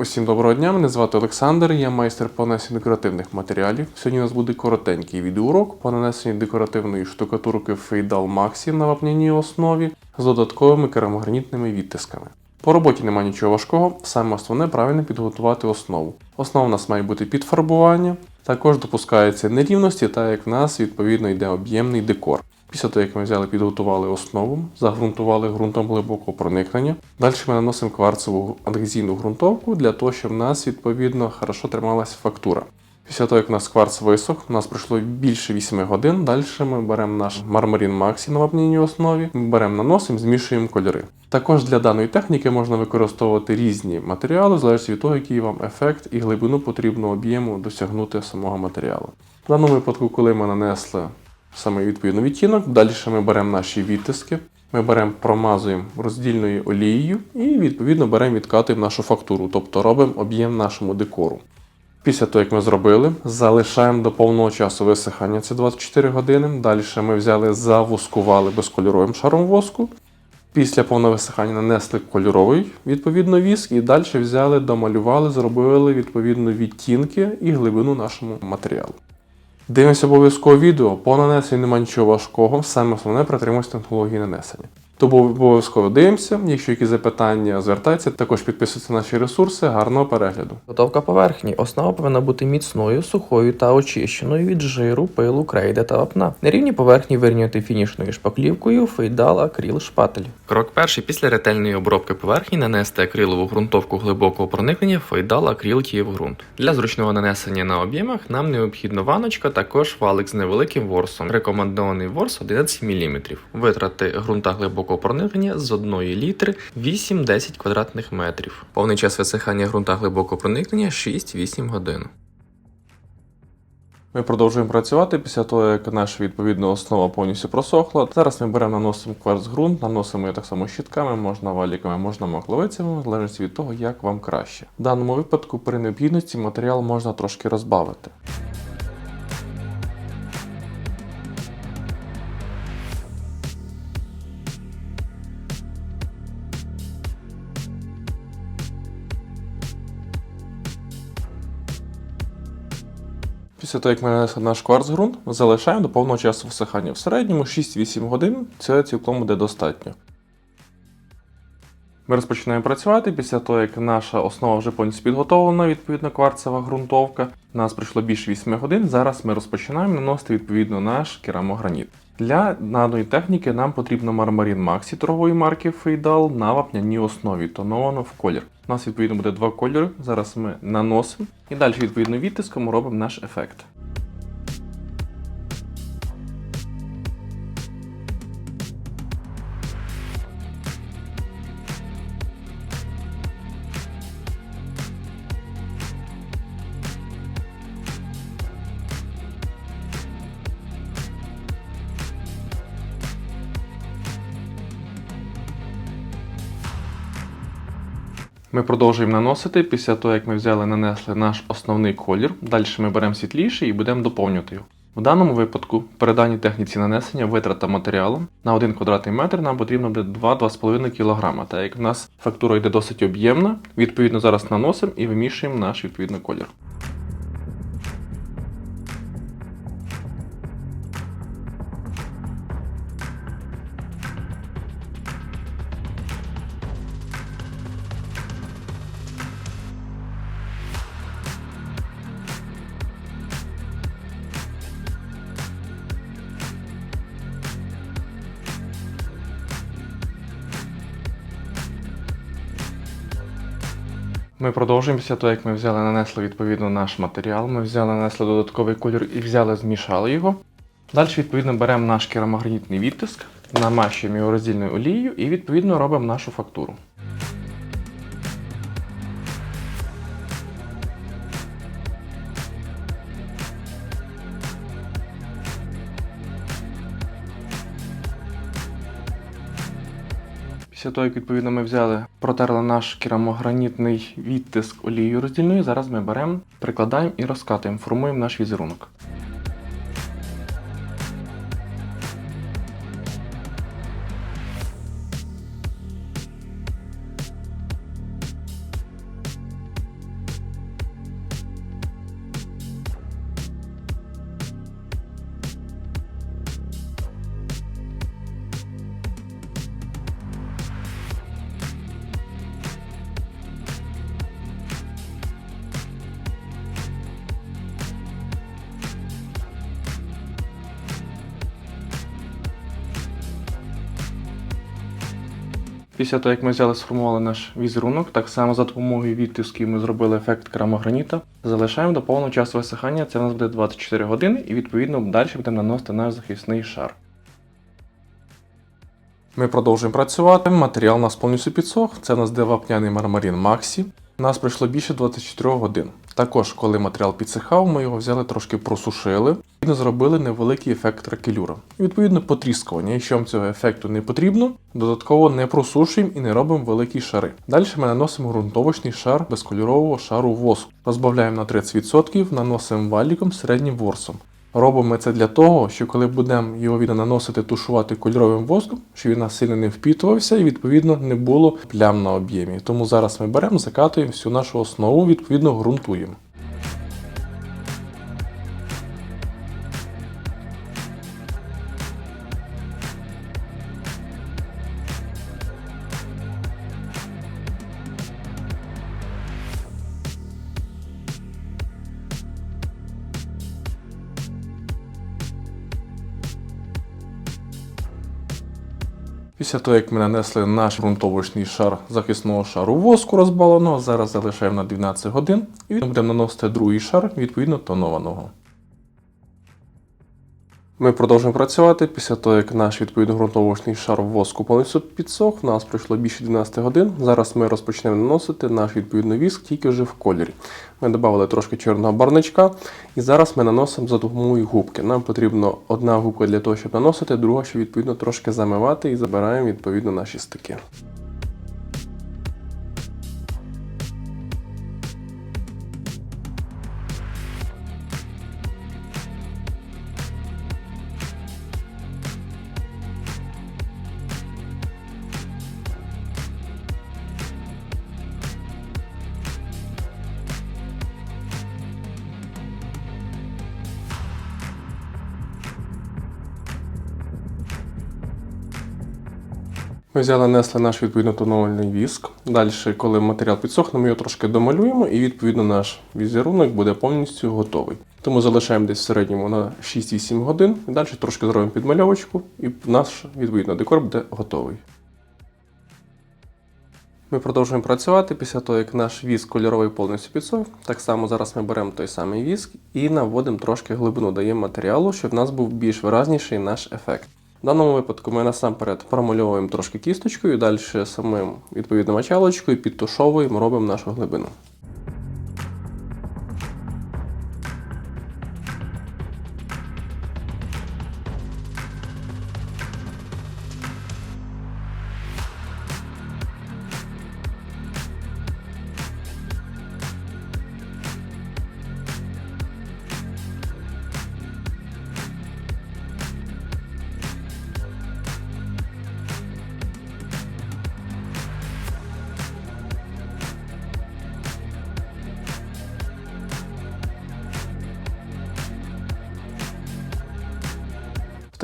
Усім доброго дня, мене звати Олександр, я майстер по нанесенню декоративних матеріалів. Сьогодні у нас буде коротенький відеоурок по нанесенню декоративної штукатурки Фейдал Maxi на вапняній основі з додатковими керамогранітними відтисками. По роботі немає нічого важкого, саме основне правильно підготувати основу. Основа у нас має бути підфарбування, також допускаються нерівності, так як в нас відповідно йде об'ємний декор. Після того, як ми взяли, підготували основу, загрунтували ґрунтом глибокого проникнення. Далі ми наносимо кварцеву адгезійну ґрунтовку для того, щоб в нас відповідно хорошо трималася фактура. Після того, як у нас кварц висох, у нас пройшло більше 8 годин. Далі ми беремо наш мармарин Максі на вапняній основі, беремо наносимо, змішуємо кольори. Також для даної техніки можна використовувати різні матеріали, в залежності від того, який вам ефект і глибину потрібного об'єму досягнути самого матеріалу. В даному випадку, коли ми нанесли саме відповідно відтінок. Далі ми беремо наші відтиски, ми беремо, промазуємо роздільною олією і відповідно беремо відкатуємо нашу фактуру, тобто робимо об'єм нашому декору. Після того, як ми зробили, залишаємо до повного часу висихання, це 24 години. Далі ми взяли, завускували безкольоровим шаром воску. Після повного висихання нанесли кольоровий відповідно віск і далі взяли, домалювали, зробили відповідно відтінки і глибину нашому матеріалу. Дивимося обов'язково відео, по нанесенню немає нічого важкого, саме основне притримуйся технології нанесення. Тому обов'язково дивимося, якщо якісь запитання, звертайтеся, також підписуйтесь на наші ресурси, гарного перегляду. Готовка поверхні. Основа повинна бути міцною, сухою та очищеною від жиру, пилу, крейди та вапна. На рівні поверхні вирівняти фінішною шпаклівкою, фейдал, акріл, шпатель. Крок перший. Після ретельної обробки поверхні нанести акрилову ґрунтовку глибокого проникнення, фейдал, акріл, ґрунт. Для зручного нанесення на об'ємах нам необхідна ваночка, також валик з невеликим ворсом. Рекомендований ворс 11 мм. Витрати ґрунта глибокого проникнення з 1 літри 8-10 квадратних метрів. Повний час висихання ґрунта глибокого проникнення 6-8 годин. Ми продовжуємо працювати після того, як наша відповідна основа повністю просохла. Зараз ми беремо, наносимо кварц-ґрунт, наносимо його так само щітками, можна валіками, можна макловицями, в залежності від того, як вам краще. В даному випадку, при необхідності, матеріал можна трошки розбавити. Після того, як ми нанесли наш кварц-ґрунт, залишаємо до повного часу висихання. В середньому 6-8 годин це цілком буде достатньо. Ми розпочинаємо працювати після того, як наша основа вже повністю підготовлена, відповідно кварцева ґрунтовка. У нас пройшло більше 8 годин. Зараз ми розпочинаємо наносити відповідно наш керамограніт. Для даної техніки нам потрібно мармарин Максі торгової марки Фейдал на вапняній основі, тоновано в колір. У нас відповідно буде два кольори. Зараз ми наносимо і далі відповідно відтиском робимо наш ефект. Ми продовжуємо наносити після того, як ми взяли нанесли наш основний колір. Далі ми беремо світліший і будемо доповнювати його. В даному випадку, при даній техніці нанесення витрата матеріалу на 1 квадратний метр нам потрібно буде 2-2,5 кг. Так як в нас фактура йде досить об'ємна, відповідно зараз наносимо і вимішуємо наш відповідний колір. Ми продовжуємо після того, як ми взяли, нанесли відповідно наш матеріал. Ми взяли, нанесли додатковий колір і взяли, змішали його. Далі, відповідно, беремо наш керамогранітний відтиск, намащуємо його роздільною олією і відповідно робимо нашу фактуру. Після того, як відповідно ми взяли, протерли наш керамогранітний відтиск олією роздільною, зараз ми беремо, прикладаємо і розкатуємо, формуємо наш візерунок. Після того, як ми взяли сформували наш візерунок, так само за допомогою відтисків ми зробили ефект керамограніта. Залишаємо до повного часу висихання, це в нас буде 24 години, і відповідно далі будемо наносити наш захисний шар. Ми продовжуємо працювати. Матеріал у нас повністю підсох. Це у нас де вапняний мармарін Максі. Нас пройшло більше 24 годин. Також, коли матеріал підсихав, ми його взяли трошки просушили і не зробили невеликий ефект ракелюра. І відповідно потріскування. Якщо вам цього ефекту не потрібно, додатково не просушуємо і не робимо великі шари. Далі ми наносимо ґрунтовочний шар безкольорового шару воску. Розбавляємо на 30%, наносимо валіком середнім ворсом. Робимо це для того, що коли будемо його наносити, тушувати кольоровим воском, щоб він нас сильно не впітувався і відповідно не було плям на об'ємі. Тому зараз ми беремо, закатуємо всю нашу основу, відповідно ґрунтуємо. Після того, як ми нанесли наш ґрунтовочний шар захисного шару воску розбаленого, зараз залишаємо на 12 годин і будемо наносити другий шар, відповідно тонованого. Ми продовжуємо працювати після того, як наш відповідно ґрунтовочний шар воску повністю підсох. У нас пройшло більше 12 годин. Зараз ми розпочнемо наносити наш відповідно віск тільки вже в кольорі. Ми додали трошки чорного барничка, і зараз ми наносимо за допомогою губки. Нам потрібно одна губка для того, щоб наносити, друга, щоб відповідно трошки замивати і забираємо відповідно наші стики. Ми взяли, несли наш відповідно тонований віск. Далі, коли матеріал підсохне, ми його трошки домалюємо, і відповідно наш візерунок буде повністю готовий. Тому залишаємо десь в середньому на 6-8 годин. І далі трошки зробимо підмальовочку, і наш відповідно декор буде готовий. Ми продовжуємо працювати після того, як наш віск кольоровий повністю підсох. Так само зараз ми беремо той самий віск і наводимо трошки глибину, даємо матеріалу, щоб в нас був більш виразніший наш ефект. В даному випадку ми насамперед промальовуємо трошки кісточкою, далі самим відповідно мочалочкою підтушовуємо, робимо нашу глибину.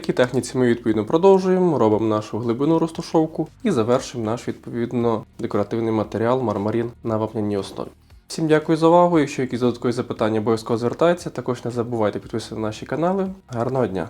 Такій техніці ми відповідно продовжуємо, робимо нашу глибину розташовку і завершуємо наш відповідно декоративний матеріал мармарін на вапняній основі. Всім дякую за увагу. Якщо якісь додаткові запитання, обов'язково звертаються, Також не забувайте підписувати на наші канали. Гарного дня!